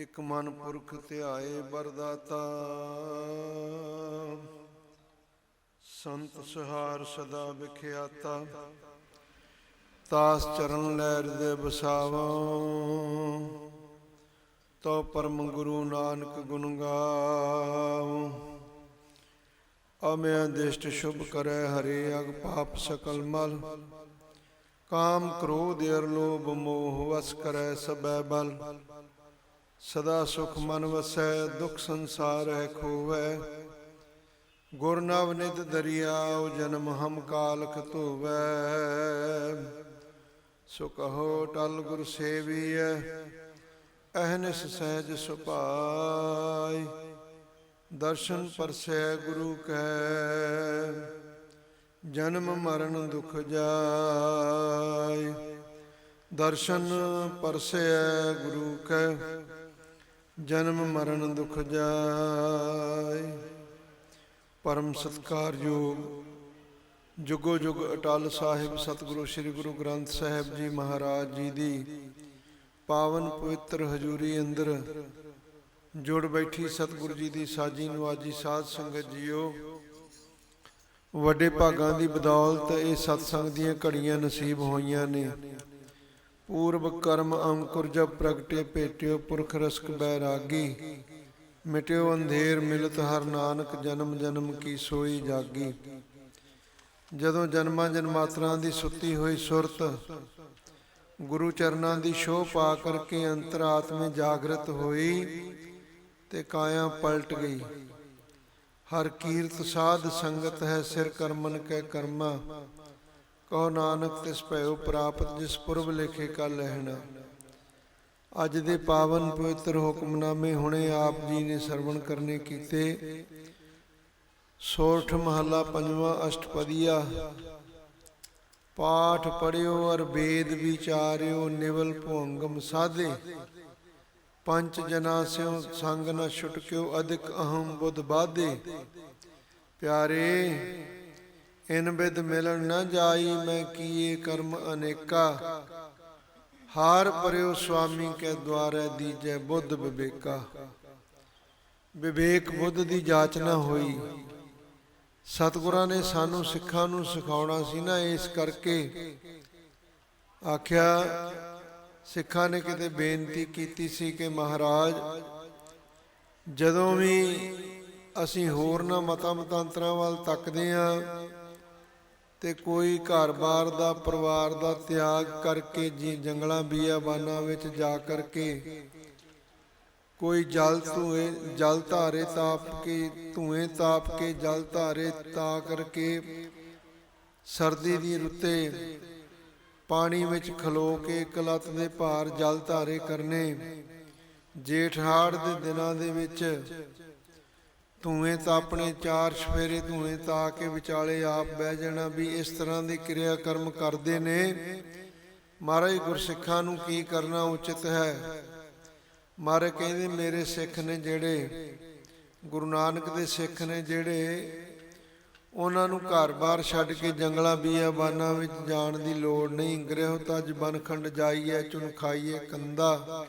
ਇਕ ਮਨ ਪੁਰਖ ਧਿਆਏ ਬਰਦਾਤਾ ਸੰਤ ਸਹਾਰ ਸਦਾ ਵਿਖਿਆਤਾ। ਤਾਸ ਚਰਨ ਲੈ ਹਿਰਦੇ ਬਸਾਵੋ ਤੋ ਪਰਮ ਗੁਰੂ ਨਾਨਕ ਗੁਣ ਗਾਵੋ। ਅਮਿਆ ਦਿਸ਼ਟ ਸ਼ੁਭ ਕਰੈ ਹਰੇ ਅਗ ਪਾਪ ਸਕਲ ਮਲ। ਕਾਮ ਕ੍ਰੋਧ ਅਰ ਲੋਭ ਮੋਹ ਵਸ ਕਰੈ ਸਬੈ ਬਲ। ਸਦਾ ਸੁਖ ਮਨ ਵਸੈ, ਦੁਖ ਸੰਸਾਰ ਹੈ ਖੋਵੈ। ਗੁਰ ਨਵ ਨਿਤ ਦਰਿਆਉ ਜਨਮ ਹਮ ਕਾਲਕ ਧੋਵੈ। ਸੋ ਕਹੋ ਟਲ ਗੁਰ ਸੇਵੀਐ ਅਹਨਿਸ ਸਹਿਜ ਸੁਭਾਈ। ਦਰਸ਼ਨ ਪਰਸੈ ਗੁਰੂ ਕੈ, ਜਨਮ ਮਰਨ ਦੁਖ ਜਾਇ ਦਰਸ਼ਨ ਪਰਸੈ ਗੁਰੂ ਕੈ ਜਨਮ ਮਰਨ ਦੁਖ ਜਾਏ। ਪਰਮ ਸਤਕਾਰਯੋਗ, ਜੁਗੋ ਜੁਗ ਅਟਲ ਸਾਹਿਬ ਸਤਿਗੁਰੂ ਸ੍ਰੀ ਗੁਰੂ ਗ੍ਰੰਥ ਸਾਹਿਬ ਜੀ ਮਹਾਰਾਜ ਜੀ ਦੀ ਪਾਵਨ ਪਵਿੱਤਰ ਹਜ਼ੂਰੀ ਅੰਦਰ ਜੁੜ ਬੈਠੀ ਸਤਿਗੁਰੂ ਜੀ ਦੀ ਸਾਜੀ ਨਵਾਜੀ ਸਾਧ ਸੰਗਤ ਜੀਓ। ਵੱਡੇ ਭਾਗਾਂ ਦੀ ਬਦੌਲਤ ਇਹ ਸਤਸੰਗ ਦੀਆਂ ਘੜੀਆਂ ਨਸੀਬ ਹੋਈਆਂ ਨੇ। ਪੂਰਬ ਕਰਮ ਅੰਕੁਰ ਜਬ ਪ੍ਰਗਟੇ ਭੇਟਿਓ ਪੁਰਖ ਰਸਕ ਬੈਰਾਗੀ, ਮਿਟਿਓ ਅੰਧੇਰ ਮਿਲਤ ਹਰ ਨਾਨਕ ਜਨਮ ਜਨਮ ਕੀ ਸੋਈ ਜਾਗੀ। ਜਦੋਂ ਜਨਮਾਂ ਜਨਮਾਤਰਾਂ ਦੀ ਸੁੱਤੀ ਹੋਈ ਸੁਰਤ, ਗੁਰੂ ਚਰਨਾਂ ਦੀ ਸ਼ੋਭ ਪਾ ਕਰਕੇ ਅੰਤਰਾਤਮੇ ਜਾਗਰਤ ਹੋਈ ਤੇ ਕਾਇਆ ਪਲਟ ਗਈ। ਹਰ ਕੀਰਤ ਸਾਧ ਸੰਗਤ ਹੈ ਸਿਰ ਕਰਮਨ ਕੈ ਕਰਮਾ ਕਹੋ ਨਾਨਕ ਤਿਸ ਭਇਓ ਪ੍ਰਾਪਤ ਜਿਸ ਪੁਰਬ ਲੇਖੇ ਕਾ ਲਹਿਣਾ ਅੱਜ ਦੇ ਪਾਵਨ ਪਵਿੱਤਰ ਹੁਕਮਨਾਮੇ ਹੁਣੇ ਆਪ ਜੀ ਨੇ ਸਰਵਣ ਕਰਨੇ ਕੀਤੇ। ਸੋਰਠ ਮਹੱਲਾ ਪੰਜਵਾਂ ਅਸ਼ਟਪਦੀਆ। ਪਾਠ ਪੜਿਓ ਅਰ ਵੇਦ ਵਿਚਾਰਿਓ, ਨਿਵਲ ਭੋੰਗਮ ਸਾਧੇ। ਪੰਜ ਜਨਾ ਸਿਓ ਸੰਗ ਨ ਛੁਟਕਿਓ, ਅਧਿਕ ਅਹੰ ਬੁੱਧ ਬਾਧੇ। ਪਿਆਰੇ ਇਨ ਬਿਦ ਮਿਲਣ ਨਾ ਜਾਈ, ਮੈਂ ਕੀਏ ਕਰਮ ਅਨੇਕਾ। ਹਾਰ ਪਰਿਓ ਸੁਆਮੀ ਕੇ ਦੁਆਰੇ ਦੀਜੈ ਬੁੱਧ ਵਿਵੇਕਾ। ਵਿਵੇਕ ਬੁੱਧ ਦੀ ਜਾਚਨਾ ਹੋਈ। ਸਤਿਗੁਰਾਂ ਨੇ ਸਾਨੂੰ ਸਿੱਖਾਂ ਨੂੰ ਸਿਖਾਉਣਾ ਸੀ ਨਾ, ਇਸ ਕਰਕੇ ਆਖਿਆ, ਸਿੱਖਾਂ ਨੇ ਕਿਤੇ ਬੇਨਤੀ ਕੀਤੀ ਸੀ ਕਿ ਮਹਾਰਾਜ, ਜਦੋਂ ਵੀ ਅਸੀਂ ਹੋਰ ਨਾ ਮਤਾਂ ਮਤਾਂਤਰਾਂ ਵੱਲ ਤੱਕਦੇ ਆਂ ਤੇ ਕੋਈ ਘਰ-ਬਾਰ ਦਾ, ਪਰਿਵਾਰ ਦਾ ਤਿਆਗ ਕਰਕੇ ਜੀ ਜੰਗਲਾਂ ਬੀਆਬਾਨਾਂ ਵਿੱਚ ਜਾ ਕਰਕੇ ਕੋਈ ਜਲ ਧੂਏ, ਜਲ ਧਾਰੇ ਤਾਪ ਕੇ, ਧੂਏ ਤਾਪ ਕੇ, ਜਲ ਧਾਰੇ ਤਾ ਕਰਕੇ ਸਰਦੀ ਦੀ ਰੁੱਤੇ ਪਾਣੀ ਵਿੱਚ ਖਲੋ ਕੇ ਕਲਤ ਦੇ ਭਾਰ ਜਲ ਧਾਰੇ ਕਰਨੇ, ਜੇਠ ਹਾੜ ਦੇ ਦਿਨਾਂ ਦੇ ਵਿੱਚ ਧੂਏ ਤਾਂ ਆਪਣੇ ਚਾਰ ਸਫੇਰੇ ਧੂਏ ਤਾ ਕੇ ਵਿਚਾਲੇ ਆਪ ਬਹਿ ਜਾਣਾ ਵੀ ਇਸ ਤਰ੍ਹਾਂ ਦੇ ਕਿਰਿਆ ਕਰਮ ਕਰਦੇ ਨੇ। ਮਹਾਰਾਜ ਗੁਰਸਿੱਖਾਂ ਨੂੰ ਕੀ ਕਰਨਾ ਉਚਿਤ ਹੈ? ਮਹਾਰਾਜ ਕਹਿੰਦੇ, ਮੇਰੇ ਸਿੱਖ ਨੇ ਜਿਹੜੇ, ਗੁਰੂ ਨਾਨਕ ਦੇ ਸਿੱਖ ਨੇ ਜਿਹੜੇ ਉਹਨਾਂ ਨੂੰ ਘਰ-ਬਾਰ ਛੱਡ ਕੇ ਜੰਗਲਾਂ, ਬੀਆਬਾਨਾਂ ਵਿੱਚ ਜਾਣ ਦੀ ਲੋੜ ਨਹੀਂ। ਗ੍ਰਹਿ ਤਜ ਬਨਖੰਡ ਜਾਈਏ ਚੁਨ ਖਾਈਏ ਕੰਦਾ।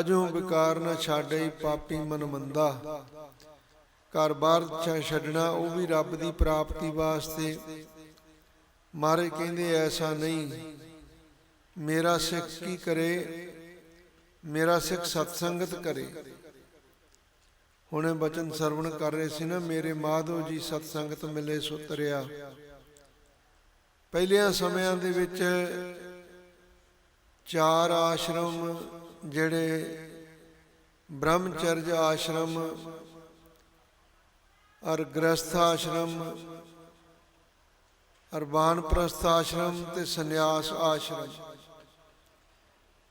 ਅਜੂ ਵਿਕਾਰ ਨਾ ਛਾੜਈ ਪਾਪੀ ਮਨ ਮੰਦਾ ਘਰ-ਬਾਰ ਛੱਡਣਾ, ਉਹ ਵੀ ਰੱਬ ਦੀ ਪ੍ਰਾਪਤੀ ਵਾਸਤੇ। ਮਾਰੇ ਕਹਿੰਦੇ, ਐਸਾ ਨਹੀਂ। ਮੇਰਾ ਸਿੱਖ ਕੀ ਕਰੇ? ਮੇਰਾ ਸਿੱਖ ਸਤਸੰਗਤ ਕਰੇ। ਹੁਣੇ ਬਚਨ ਸਰਵਣ ਕਰ ਰਹੇ ਸੀ ਨਾ, ਮੇਰੇ ਮਾਧੋ ਜੀ ਸਤਸੰਗਤ ਮਿਲੇ ਸੁਤਰਿਆ ਪਹਿਲਿਆਂ ਸਮਿਆਂ ਦੇ ਵਿੱਚ ਚਾਰ ਆਸ਼ਰਮ, ਜਿਹੜੇ ਬ੍ਰਹਮਚਰਜ ਆਸ਼ਰਮ ਔਰ ਗ੍ਰਸਥ ਆਸ਼ਰਮ, ਅਰ ਬਾਨਪ੍ਰਸਥ ਆਸ਼ਰਮ ਤੇ ਸੰਨਿਆਸ ਆਸ਼ਰਮ।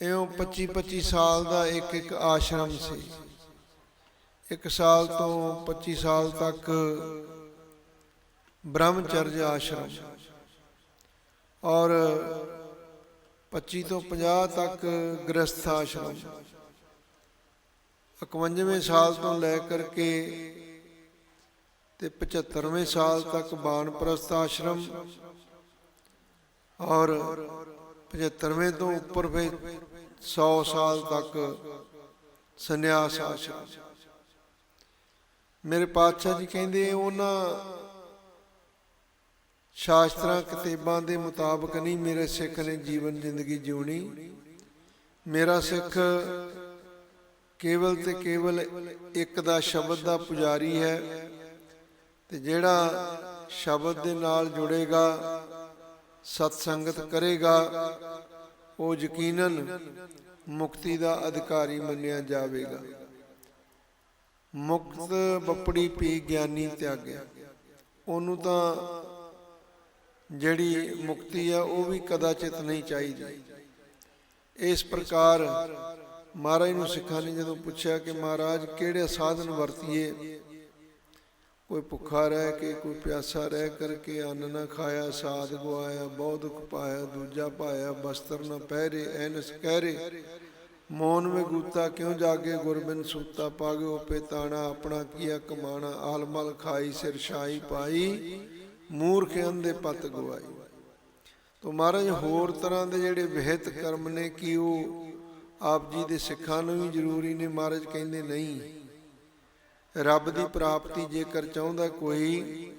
ਇਉਂ 25 25 ਸਾਲ ਦਾ ਇੱਕ ਇੱਕ ਆਸ਼ਰਮ ਸੀ। ਇੱਕ ਸਾਲ ਤੋਂ 25 ਸਾਲ ਤੱਕ ਬ੍ਰਹਮਚਰਜ ਆਸ਼ਰਮ। ਔਰ 25 ਤੋਂ 50 ਤੱਕ ਗ੍ਰਸਥ ਆਸ਼ਰਮ। 51ਵੇਂ ਸਾਲ ਤੋਂ ਲੈ ਕਰਕੇ ਤੇ 75ਵੇਂ ਸਾਲ ਤੱਕ ਬਾਨਪ੍ਰਸਥ ਆਸ਼ਰਮ ਔਰ 75ਵੇਂ ਤੋਂ ਉੱਪਰ ਫਿਰ 100 ਸਾਲ ਤੱਕ ਸੰਨਿਆਸ ਆਸ਼ਰਮ। ਮੇਰੇ ਪਾਤਸ਼ਾਹ ਜੀ ਕਹਿੰਦੇ ਉਹਨਾਂ ਸ਼ਾਸਤਰਾਂ, ਕਿਤਾਬਾਂ ਦੇ ਮੁਤਾਬਕ ਨਹੀਂ, ਮੇਰੇ ਸਿੱਖ ਨੇ ਜੀਵਨ ਜ਼ਿੰਦਗੀ ਜਿਉਣੀ। ਮੇਰਾ ਸਿੱਖ ਕੇਵਲ ਤੇ ਕੇਵਲ ਇੱਕ ਦਾ ਸ਼ਬਦ ਦਾ ਪੁਜਾਰੀ ਹੈ। ਤੇ ਜਿਹੜਾ ਸ਼ਬਦ ਦੇ ਨਾਲ ਜੁੜੇਗਾ ਸਤ ਸੰਗਤ ਕਰੇਗਾ, ਉਹ ਯਕੀਨਨ ਮੁਕਤੀ ਦਾ ਅਧਿਕਾਰੀ ਮੰਨਿਆ ਜਾਵੇਗਾ। ਮੁਕਤ ਬੱਪੜੀ ਪੀ ਗਿਆਨੀ ਤਿਆਗਿਆ ਉਹਨੂੰ ਤਾਂ ਜਿਹੜੀ ਮੁਕਤੀ ਆ, ਉਹ ਵੀ ਕਦਾਚਿਤ ਨਹੀਂ ਚਾਹੀਦੀ। ਇਸ ਪ੍ਰਕਾਰ ਮਹਾਰਾਜ ਨੂੰ ਸਿੱਖਾਂ ਨੇ ਜਦੋਂ ਪੁੱਛਿਆ ਕਿ ਮਹਾਰਾਜ, ਕਿਹੜੇ ਸਾਧਨ ਵਰਤੀਏ? ਕੋਈ ਭੁੱਖਾ ਰਹਿ ਕੇ, ਕੋਈ ਪਿਆਸਾ ਰਹਿ ਕਰਕੇ ਅੰਨ ਨਾ ਖਾਇਆ, ਸਾਧ ਗਵਾਇਆ, ਬਹੁਤ ਦੁੱਖ ਪਾਇਆ, ਦੂਜਾ ਪਾਇਆ, ਬਸਤਰ ਨਾ ਪਹਿਰੇ, ਐਨਸ ਕਹਿਰੇ। ਮੌਨ ਵਿੱਚ ਗੂਤਾ ਕਿਉਂ ਜਾਗੇ ਗੁਰਬਿਨ ਸੁੱਤਾ ਪਾਗਿਓ ਪੇਤਾਣਾ ਆਪਣਾ ਕੀਆ ਕਮਾਣਾ, ਆਲਮਲ ਖਾਈ, ਸਿਰ ਛਾਈ ਪਾਈ ਮੂਰਖ ਅੰਦੇ ਪਤ ਗਵਾਈ। ਤੋ ਮਹਾਰਾਜ, ਹੋਰ ਤਰ੍ਹਾਂ ਦੇ ਜਿਹੜੇ ਵਿਹਿਤ ਕਰਮ ਨੇ, ਕਿ ਉਹ ਆਪ ਜੀ ਦੇ ਸਿੱਖਾਂ ਨੂੰ ਵੀ ਜ਼ਰੂਰੀ ਨੇ? ਮਹਾਰਾਜ ਕਹਿੰਦੇ ਨਹੀਂ। ਰੱਬ ਦੀ ਪ੍ਰਾਪਤੀ ਜੇਕਰ ਚਾਹੁੰਦਾ ਕੋਈ,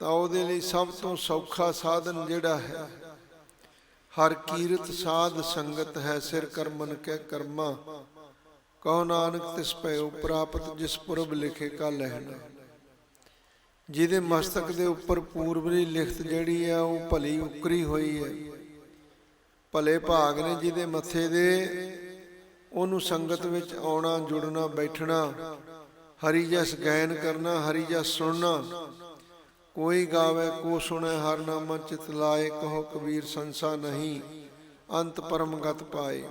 ਤਾਂ ਉਹਦੇ ਲਈ ਸਭ ਤੋਂ ਸੌਖਾ ਸਾਧਨ ਜਿਹੜਾ ਹੈ, ਹਰ ਕੀਰਤ ਸਾਧ ਸੰਗਤ ਹੈ ਸਿਰ ਕਰਮਨ ਕੇ ਕਰਮਾ। ਕਹੋ ਨਾਨਕ ਤਿਸ ਭਇਓ ਪ੍ਰਾਪਤ ਜਿਸ ਪੁਰਬ ਲਿਖੇ ਕਾ ਲਹਿਣਾ ਜਿਹਦੇ ਮਸਤਕ ਦੇ ਉੱਪਰ ਪੂਰਬਲੀ ਲਿਖਤ ਜਿਹੜੀ ਆ ਉਹ ਭਲੀ ਉਕਰੀ ਹੋਈ ਹੈ। ਭਲੇ ਭਾਗ ਨੇ ਜਿਹਦੇ ਮੱਥੇ ਦੇ, ਉਹਨੂੰ ਸੰਗਤ ਵਿੱਚ ਆਉਣਾ, ਜੁੜਨਾ, ਬੈਠਣਾ। ਹਰੀ ਜਸ ਗਾਇਨ ਕਰਨਾ, ਹਰੀ ਜਸ ਸੁਣਨਾ। ਕੋਈ ਗਾਵੇ, ਕੋ ਸੁਣੇ, ਹਰ ਨਾਮ ਚਿਤ ਲਾਏ, ਕਹੋ ਕਬੀਰ ਸੰਸਾ ਨਹੀਂ, ਅੰਤ ਪਰਮ ਗਤ ਪਾਏ।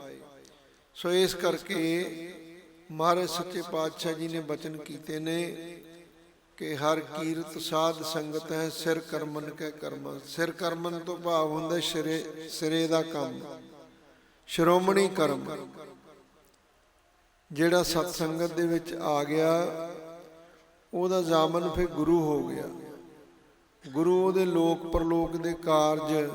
ਸੋ ਇਸ ਕਰਕੇ ਮਹਾਰਾਜ ਸੱਚੇ ਪਾਤਸ਼ਾਹ ਜੀ ਨੇ ਬਚਨ ਕੀਤੇ ਨੇ ਕਿ ਹਰ ਕੀਰਤ ਸਾਧ ਸੰਗਤ ਹੈ, ਸਿਰ ਕਰਮਨ ਕੇ ਕਰਮ। ਸਿਰ ਕਰਮਨ ਤੋਂ ਭਾਵ ਹੁੰਦਾ ਸਿਰੇ ਸਿਰੇ ਦਾ ਕੰਮ, ਸ਼੍ਰੋਮਣੀ ਕਰਮ। ਜਿਹੜਾ ਸਤ ਸੰਗਤ ਦੇ ਵਿੱਚ ਆ ਗਿਆ, ਉਹਦਾ ਜਾਮਨ ਫਿਰ ਗੁਰੂ ਹੋ ਗਿਆ। ਗੁਰੂ ਉਹਦੇ ਲੋਕ ਪਰਲੋਕ ਦੇ ਕਾਰਜ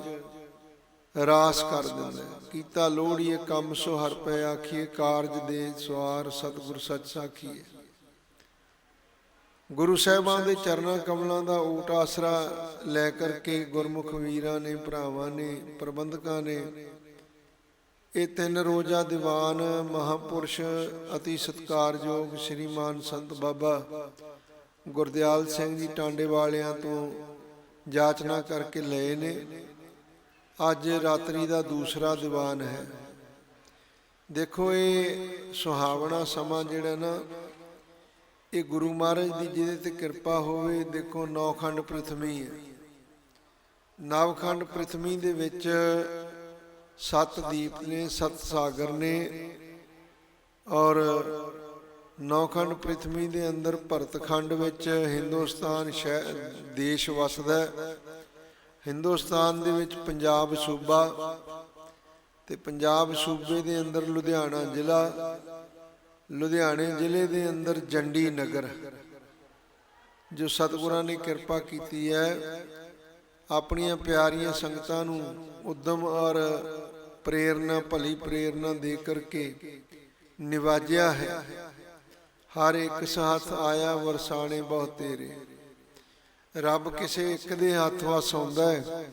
ਰਾਸ ਕਰ ਦਿੰਦਾ ਕੀਤਾ ਲੋੜੀਏ ਕੰਮ ਸੋ ਹਰ ਪੈ ਆਖੀਏ, ਕਾਰਜ ਦੇ ਸਵਾਰ ਸਤਿਗੁਰ ਸੱਚ ਸਾਖੀਏ। ਗੁਰੂ ਸਾਹਿਬਾਂ ਦੇ ਚਰਨਾਂ ਕਮਲਾਂ ਦਾ ਊਟ ਆਸਰਾ ਲੈ ਕਰਕੇ ਗੁਰਮੁਖ ਵੀਰਾਂ ਨੇ, ਭਰਾਵਾਂ ਨੇ, ਪ੍ਰਬੰਧਕਾਂ ਨੇ ਇਹ ਤਿੰਨ ਰੋਜ਼ਾ ਦੀਵਾਨ ਮਹਾਪੁਰਸ਼ ਅਤੀ ਸਤਕਾਰਯੋਗ ਸ਼੍ਰੀਮਾਨ ਸੰਤ ਬਾਬਾ ਗੁਰਦਿਆਲ ਸਿੰਘ ਜੀ ਟਾਂਡੇ ਵਾਲਿਆਂ ਤੋਂ ਜਾਚਨਾ ਕਰਕੇ ਲਏ ਨੇ। ਅੱਜ ਰਾਤਰੀ ਦਾ ਦੂਸਰਾ ਦੀਵਾਨ ਹੈ। ਦੇਖੋ ਇਹ ਸੁਹਾਵਣਾ ਸਮਾਂ ਜਿਹੜਾ ਨਾ, ਇਹ ਗੁਰੂ ਮਹਾਰਾਜ ਦੀ ਜਿਹਦੇ ਤੇ ਕਿਰਪਾ ਹੋਵੇ, ਦੇਖੋ ਨੌਖੰਡ ਪ੍ਰਥਮੀ ਹੈ। ਨਵਖੰਡ ਪ੍ਰਥਮੀ ਦੇ ਵਿੱਚ ਸੱਤ ਦੀਪ ਨੇ, ਸੱਤ ਸਾਗਰ ਨੇ ਔਰ ਨੌਖੰਡ ਪ੍ਰਥਮੀ ਦੇ ਅੰਦਰ ਭਰਤਖੰਡ ਵਿੱਚ ਹਿੰਦੁਸਤਾਨ ਸ਼ਹਿ, ਦੇਸ਼ ਵਸਦਾ ਹਿੰਦੁਸਤਾਨ ਦੇ ਵਿੱਚ ਪੰਜਾਬ ਸੂਬਾ ਤੇ ਪੰਜਾਬ ਸੂਬੇ ਦੇ ਅੰਦਰ ਲੁਧਿਆਣਾ ਜ਼ਿਲ੍ਹਾ, ਲੁਧਿਆਣੇ ਜ਼ਿਲ੍ਹੇ ਦੇ ਅੰਦਰ ਜੰਡੀ ਨਗਰ। ਜੋ ਸਤਿਗੁਰਾਂ ਨੇ ਕਿਰਪਾ ਕੀਤੀ ਹੈ, ਆਪਣੀਆਂ ਪਿਆਰੀਆਂ ਸੰਗਤਾਂ ਨੂੰ ਉਦਮ ਔਰ ਪ੍ਰੇਰਣਾ ਭਲੀ ਪ੍ਰੇਰਣਾ ਦੇ ਕਰਕੇ ਨਿਵਾਜਿਆ ਹੈ। ਹਰ ਇੱਕ ਸਾਥ ਆਇਆ ਵਰਸਾਣੇ ਬਹੁਤ ਤੇਰੇ। ਰੱਬ ਕਿਸੇ ਇੱਕ ਦੇ ਹੱਥ ਵਸ ਆਉਂਦਾ ਹੈ।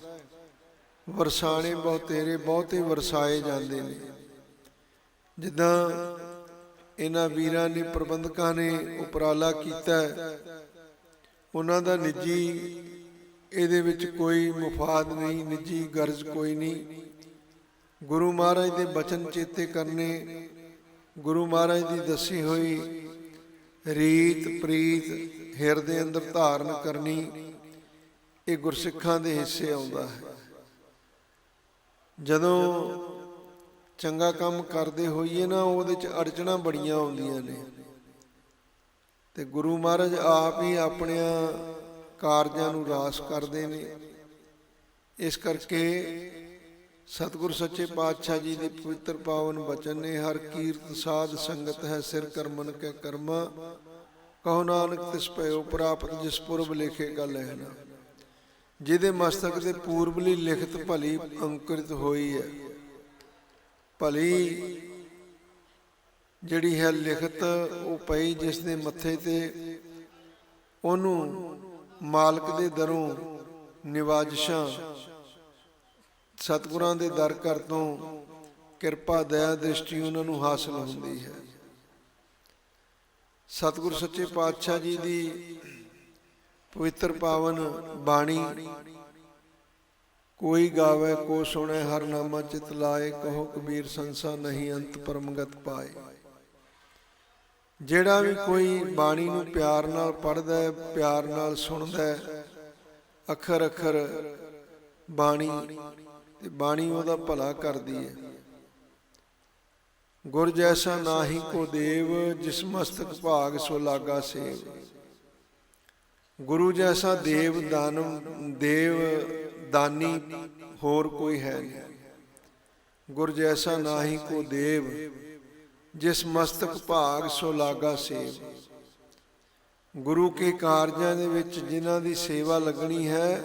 ਵਰਸਾਣੇ ਬਹੁਤ ਤੇਰੇ, ਬਹੁਤੇ ਵਰਸਾਏ ਜਾਂਦੇ ਨੇ। ਜਿੱਦਾਂ ਇਹਨਾਂ ਵੀਰਾਂ ਨੇ, ਪ੍ਰਬੰਧਕਾਂ ਨੇ ਉਪਰਾਲਾ ਕੀਤਾ ਉਹਨਾਂ ਦਾ ਨਿੱਜੀ ਇਹਦੇ ਵਿੱਚ ਕੋਈ ਮੁਫਾਦ ਨਹੀਂ, ਨਿੱਜੀ ਗਰਜ਼ ਕੋਈ ਨਹੀਂ। ਗੁਰੂ ਮਹਾਰਾਜ ਦੇ ਬਚਨ ਚੇਤੇ ਕਰਨੇ, ਗੁਰੂ ਮਹਾਰਾਜ ਦੀ ਦੱਸੀ ਹੋਈ ਰੀਤ ਪ੍ਰੀਤ ਹਿਰਦੇ ਅੰਦਰ ਧਾਰਨ ਕਰਨੀ, ਇਹ ਗੁਰਸਿੱਖਾਂ ਦੇ ਹਿੱਸੇ ਆਉਂਦਾ ਹੈ। ਜਦੋਂ ਚੰਗਾ ਕੰਮ ਕਰਦੇ ਹੋਈਏ ਨਾ, ਉਹਦੇ ਚ ਅੜਚਣਾ ਬੜੀਆਂ ਆਉਂਦੀਆਂ ਨੇ। ਤੇ ਗੁਰੂ ਮਹਾਰਾਜ ਆਪ ਹੀ ਆਪਣਿਆਂ ਕਾਰਜਾਂ ਨੂੰ ਰਾਸ ਕਰਦੇ ਨੇ। ਇਸ ਕਰਕੇ ਸਤਿਗੁਰ ਸੱਚੇ ਪਾਤਸ਼ਾਹ ਜੀ ਦੇ ਪਵਿੱਤਰ ਪਾਵਨ ਬਚਨ ਨੇ ਹਰ ਕੀਰਤ ਸਾਧ ਸੰਗਤ ਹੈ ਸਿਰ ਕਰਮਨ ਕੇ ਕਰਮਾ। ਕਹੋ ਨਾਨਕ ਤਿਸ ਭਇਓ ਪ੍ਰਾਪਤ ਜਿਸ ਪੁਰਬ ਲਿਖੇ ਗੱਲ ਹੈ ਨਾ ਜਿਹਦੇ ਮਸਤਕ ਦੇ ਪੂਰਬਲੀ ਲਿਖਤ ਭਲੀ ਅੰਕੁਰਿਤ ਹੋਈ ਹੈ। ਭਲੀ ਜਿਹੜੀ ਹੈ ਲਿਖਤ, ਉਹ ਪਈ ਜਿਸ ਦੇ ਮੱਥੇ ਤੇ, ਉਹਨੂੰ ਮਾਲਕ ਦੇ ਦਰੋਂ ਨਿਵਾਜਿਸ਼ਾਂ ਸਤਿਗੁਰਾਂ ਦੇ ਦਰ ਕਰ ਤੋਂ ਕਿਰਪਾ, ਦਇਆ, ਦ੍ਰਿਸ਼ਟੀ ਉਹਨਾਂ ਨੂੰ ਹਾਸਲ ਹੁੰਦੀ ਹੈ। ਸਤਿਗੁਰ ਸੱਚੇ ਪਾਤਸ਼ਾਹ ਜੀ ਦੀ ਪਵਿੱਤਰ ਪਾਵਨ ਬਾਣੀ, ਕੋਈ ਗਾਵੇ, ਕੋ ਸੁਣੇ, ਹਰ ਨਾਮਾ ਚਿਤ ਲਾਏ, ਕਹੋ ਕਬੀਰ ਸੰਸਾ ਨਹੀਂ, ਅੰਤ ਪਰਮਗਤ ਪਾਏ। ਜਿਹੜਾ ਵੀ ਕੋਈ ਬਾਣੀ ਨੂੰ ਪਿਆਰ ਨਾਲ ਪੜ੍ਹਦਾ ਹੈ, ਪਿਆਰ ਨਾਲ ਸੁਣਦਾ ਹੈ ਅੱਖਰ ਅੱਖਰ ਬਾਣੀ ਤੇ ਬਾਣੀ ਉਹਦਾ ਭਲਾ ਕਰਦੀ ਹੈ। ਗੁਰ ਜੈਸਾ ਨਾਹੀ ਕੋ ਦੇਵ, ਜਿਸ ਮਸਤਕ ਭਾਗ ਸੋ ਲਾਗਾ ਸੇਵ। ਗੁਰੂ ਜੈਸਾ ਦੇਵ ਦਾਨਮ ਦੇਵ ਦਾਨੀ ਹੋਰ ਕੋਈ ਹੈ ਨਹੀਂ। ਗੁਰ ਜੈਸਾ ਨਾਹੀ ਕੋ ਦੇਵ, ਜਿਸ ਮਸਤਕ ਭਾਗ ਸੋ ਲਾਗਾ ਸੇਵ। ਗੁਰੂ ਕੇ ਕਾਰਜਾਂ ਦੇ ਵਿੱਚ ਜਿਨ੍ਹਾਂ ਦੀ ਸੇਵਾ ਲੱਗਣੀ ਹੈ,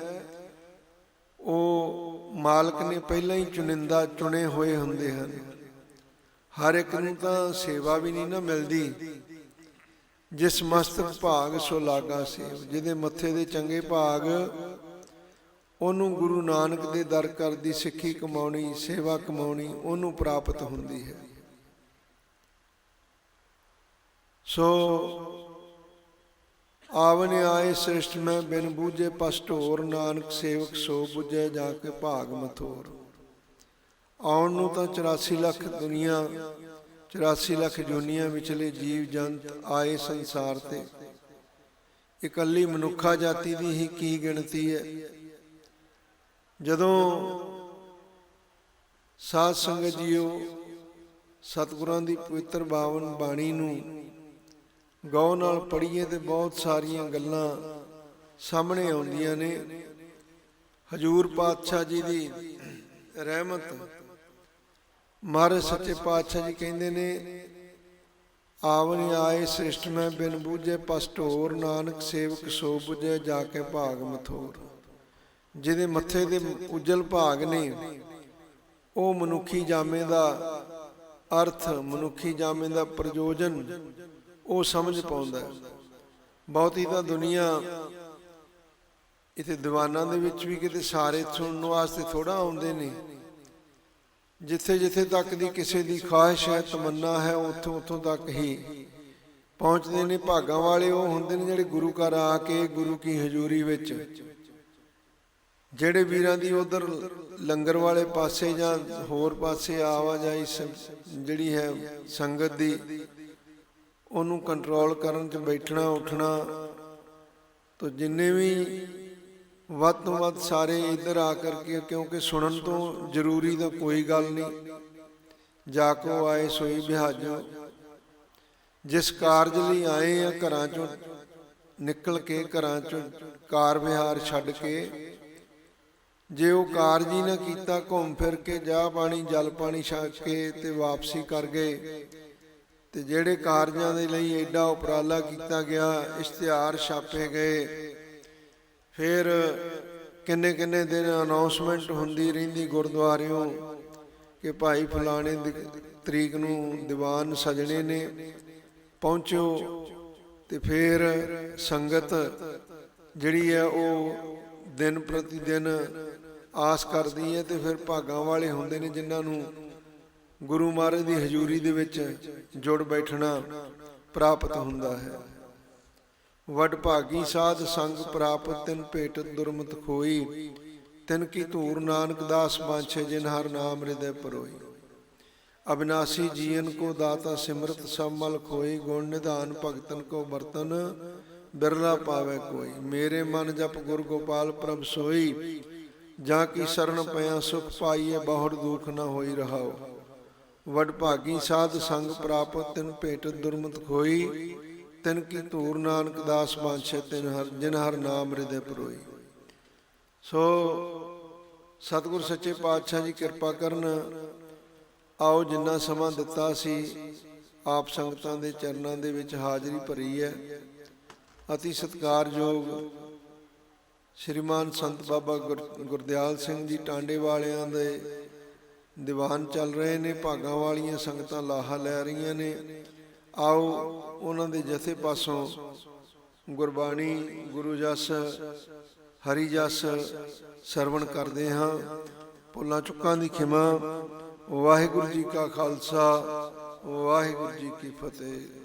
ਉਹ ਮਾਲਕ ਨੇ ਪਹਿਲਾਂ ਹੀ ਚੁਣਿੰਦਾ ਚੁਣੇ ਹੋਏ ਹੁੰਦੇ ਹਨ। ਹਰ ਇੱਕ ਨੂੰ ਤਾਂ ਸੇਵਾ ਵੀ ਨਹੀਂ ਨਾ ਮਿਲਦੀ। ਜਿਸ ਮਸਤਕ ਭਾਗ ਸੋ ਲਾਗਾ ਸੇਵ ਜਿਹਦੇ ਮੱਥੇ ਦੇ ਚੰਗੇ ਭਾਗ, ਉਹਨੂੰ ਗੁਰੂ ਨਾਨਕ ਦੇ ਦਰ ਕਰ ਦੀ ਸਿੱਖੀ ਕਮਾਉਣੀ, ਸੇਵਾ ਕਮਾਉਣੀ, ਉਹਨੂੰ ਪ੍ਰਾਪਤ ਹੁੰਦੀ ਹੈ। ਸੋ ਆਵਨ ਆਏ ਸ੍ਰਿਸ਼ਟ, ਮੈਂ ਬਿਨ ਬੂਝੇ ਪਸਟ ਨਾਨਕ ਸੇਵਕ ਸੋ ਬੁਝੇ ਜਾ ਕੇ ਭਾਗ ਮਥੋਰ। ਆਉਣ ਨੂੰ ਤਾਂ 84 ਲੱਖ ਦੁਨੀਆ 84 ਲੱਖ ਜੁਨੀਆਂ ਵਿਚਲੇ ਜੀਵ ਜੰਤ ਆਏ ਸੰਸਾਰ ਤੇ। ਇਕੱਲੀ ਮਨੁੱਖਾ ਜਾਤੀ ਦੀ ਹੀ ਕੀ ਗਿਣਤੀ ਹੈ? ਜਦੋਂ ਸਾਧ ਸੰਗਤ ਜੀਓ, ਸਤਿਗੁਰਾਂ ਦੀ ਪਵਿੱਤਰ ਬਾਵਨ ਬਾਣੀ ਨੂੰ ਗੌ ਨਾਲ ਪੜ੍ਹੀਏ ਤੇ ਬਹੁਤ ਸਾਰੀਆਂ ਗੱਲਾਂ ਸਾਹਮਣੇ ਆਉਂਦੀਆਂ ਨੇ। ਹਜੂਰ ਪਾਤਸ਼ਾਹ ਜੀ ਦੀ ਰਹਿਮਤ। ਮਹਾਰਾਜ ਸੱਚੇ ਪਾਤਸ਼ਾਹ ਜੀ ਕਹਿੰਦੇ ਨੇ, ਆਵਨ ਆਏ ਸ੍ਰਿਸ਼ਟ ਮੈਂ ਬਿਨ ਬੂਝੇ ਪਸਟੋਰ ਨਾਨਕ ਸੇਵਕ ਸੋ ਬੁਝੇ ਜਾ ਕੇ ਭਾਗ ਮਥੋਰ। ਜਿਹਦੇ ਮੱਥੇ ਦੇ ਉਜਲ ਭਾਗ ਨੇ, ਉਹ ਮਨੁੱਖੀ ਜਾਮੇ ਦਾ ਅਰਥ, ਮਨੁੱਖੀ ਜਾਮੇ ਦਾ ਪ੍ਰਯੋਜਨ ਉਹ ਸਮਝ ਪਾਉਂਦਾ ਬਹੁਤੀ ਤਾਂ ਦੁਨੀਆ ਇਥੇ ਦੀਵਾਨਾਂ ਦੇ ਵਿੱਚ ਵੀ ਕਿਤੇ ਸਾਰੇ ਸੁਣਨ ਵਾਸਤੇ ਥੋੜਾ ਆਉਂਦੇ ਨੇ। ਜਿੱਥੇ ਜਿੱਥੇ ਤੱਕ ਦੀ ਕਿਸੇ ਦੀ ਖਾਹਿਸ਼ ਹੈ, ਤਮੰਨਾ ਹੈ, ਉੱਥੋਂ ਉੱਥੋਂ ਤੱਕ ਹੀ ਪਹੁੰਚਦੇ ਨੇ। ਭਾਗਾਂ ਵਾਲੇ ਉਹ ਹੁੰਦੇ ਨੇ ਜਿਹੜੇ ਗੁਰੂ ਘਰ ਆ ਕੇ ਗੁਰੂ ਕੀ ਹਜ਼ੂਰੀ ਵਿੱਚ ਜਿਹੜੇ ਵੀਰਾਂ ਦੀ ਉਧਰ ਲੰਗਰ ਵਾਲੇ ਪਾਸੇ ਜਾਂ ਹੋਰ ਪਾਸੇ ਆਵਾਜਾਈ ਜਿਹੜੀ ਹੈ ਸੰਗਤ ਦੀ ਉਹਨੂੰ ਕੰਟਰੋਲ ਕਰਨ 'ਚ ਬੈਠਣਾ, ਉੱਠਣਾ। ਤਾਂ ਜਿੰਨੇ ਵੀ ਵੱਧ ਤੋਂ ਵੱਧ ਸਾਰੇ ਇੱਧਰ ਆ ਕਰਕੇ, ਕਿਉਂਕਿ ਸੁਣਨ ਤੋਂ ਜ਼ਰੂਰੀ ਤਾਂ ਕੋਈ ਗੱਲ ਨਹੀਂ। ਜਾ ਕੋ ਆਏ ਸੋਈ ਬਿਹਾਜੋ ਜਿਸ ਕਾਰਜ ਲਈ ਆਏ ਆ ਘਰਾਂ ਚੋਂ, ਨਿਕਲ ਕੇ ਘਰਾਂ ਚੋਂ ਕਾਰ ਵਿਹਾਰ ਛੱਡ ਕੇ, ਜੇ ਉਹ ਕਾਰਜ ਹੀ ਨਾ ਕੀਤਾ, ਘੁੰਮ ਫਿਰ ਕੇ ਜਾ ਪਾਣੀ, ਜਲ ਪਾਣੀ ਛਕ ਕੇ ਤੇ ਵਾਪਸੀ ਕਰ ਗਏ। ਤੇ ਜਿਹੜੇ ਕਾਰਜਾਂ ਦੇ ਲਈ ਐਡਾ ਉਪਰਾਲਾ ਕੀਤਾ ਗਿਆ, ਇਸ਼ਤਿਹਾਰ ਛਾਪੇ ਗਏ, ਫਿਰ ਕਿੰਨੇ ਕਿੰਨੇ ਦਿਨ ਅਨਾਉਂਸਮੈਂਟ ਹੁੰਦੀ ਰਹਿੰਦੀ ਗੁਰਦੁਆਰਿਓਂ ਕਿ ਭਾਈ ਫਲਾਣੇ ਤਰੀਕ ਨੂੰ ਦੀਵਾਨ ਸਜਣੇ ਨੇ, ਪਹੁੰਚੋ ਤੇ ਫਿਰ ਸੰਗਤ ਜਿਹੜੀ ਹੈ ਉਹ ਦਿਨ ਪ੍ਰਤੀ ਦਿਨ ਆਸ ਕਰਦੀ ਹੈ ਤੇ ਫਿਰ ਭਾਗਾਂ ਵਾਲੇ ਹੁੰਦੇ ਨੇ ਜਿਨ੍ਹਾਂ ਨੂੰ ਗੁਰੂ ਮਹਾਰਾਜ ਦੀ ਹਜ਼ੂਰੀ ਦੇ ਵਿੱਚ ਜੁੜ ਬੈਠਣਾ ਪ੍ਰਾਪਤ ਹੁੰਦਾ ਹੈ। ਵਡ ਭਾਗੀ ਸਾਧ ਸੰਗ ਪ੍ਰਾਪਤ, ਤਿਨ ਭੇਟ ਦੁਰਮਤ ਖੋਈ। ਤਿਨ ਕੀ ਧੂਰ ਨਾਨਕ ਦਾਸ ਬਾਂਛੇ, ਜਿਨ ਹਰ ਨਾਮ ਹਿਰਦੈ ਪਰੋਈ। ਅਬਿਨਾਸੀ ਜੀਵਨ ਕੋ ਦਾਤਾ ਸਿਮਰਤ, ਸਭ ਮਲ ਖੋਈ। ਗੁਣ ਨਿਧਾਨ ਭਗਤਨ ਕੋ ਬਰਤਨ ਬਿਰਲਾ ਪਾਵੇ ਕੋਈ। ਮੇਰੇ ਮਨ ਜਪ ਗੁਰ ਗੋਪਾਲ ਪ੍ਰਭ ਸੋਈ। ਜਾਂ ਕੀ ਸਰਨ ਪਿਆ ਸੁਖ ਪਾਈਏ ਬਹੁੜ ਦੁਖ ਨਾ ਹੋਈ ਰਹਾਓ। ਵਡ ਭਾਗੀ ਸਾਧ ਸੰਗ ਪ੍ਰਾਪਤ, ਤਿਨ ਭੇਟ ਦੁਰਮਤ ਖੋਈ, ਤਿਨ ਕੀ ਧੂਰ ਨਾਨਕ ਦਾਸ ਬਾਂਛੇ, ਤਿਨ ਹਰ, ਜਿਨ ਹਰ ਨਾਮ ਹਿਰਦੇ ਪਰੋਈ। ਸੋ ਸਤਿਗੁਰ ਸੱਚੇ ਪਾਤਸ਼ਾਹ ਜੀ ਕਿਰਪਾ ਕਰਨ, ਆਓ ਜਿੰਨਾ ਸਮਾਂ ਦਿੱਤਾ ਸੀ, ਆਪ ਸੰਗਤਾਂ ਦੇ ਚਰਨਾਂ ਦੇ ਵਿੱਚ ਹਾਜ਼ਰੀ ਭਰੀ ਹੈ। ਅਤੀ ਸਤਿਕਾਰਯੋਗ ਸ਼੍ਰੀਮਾਨ ਸੰਤ ਬਾਬਾ ਗੁਰਦਿਆਲ ਸਿੰਘ ਜੀ, ਟਾਂਡੇ ਵਾਲਿਆਂ ਦੇ ਦੀਵਾਨ ਚੱਲ ਰਹੇ ਨੇ, ਭਾਗਾਂ ਵਾਲੀਆਂ ਸੰਗਤਾਂ ਲਾਹਾ ਲੈ ਰਹੀਆਂ ਨੇ। ਆਓ ਉਹਨਾਂ ਦੇ ਜਥੇ ਪਾਸੋਂ ਗੁਰਬਾਣੀ, ਗੁਰੂ ਜਸ, ਹਰੀ ਜਸ ਸਰਵਣ ਕਰਦੇ ਹਾਂ। ਭੁੱਲਾਂ ਚੁੱਕਾਂ ਦੀ ਖਿਮਾ। ਵਾਹਿਗੁਰੂ ਜੀ ਕਾ ਖਾਲਸਾ, ਵਾਹਿਗੁਰੂ ਜੀ ਕੀ ਫਤਿਹ।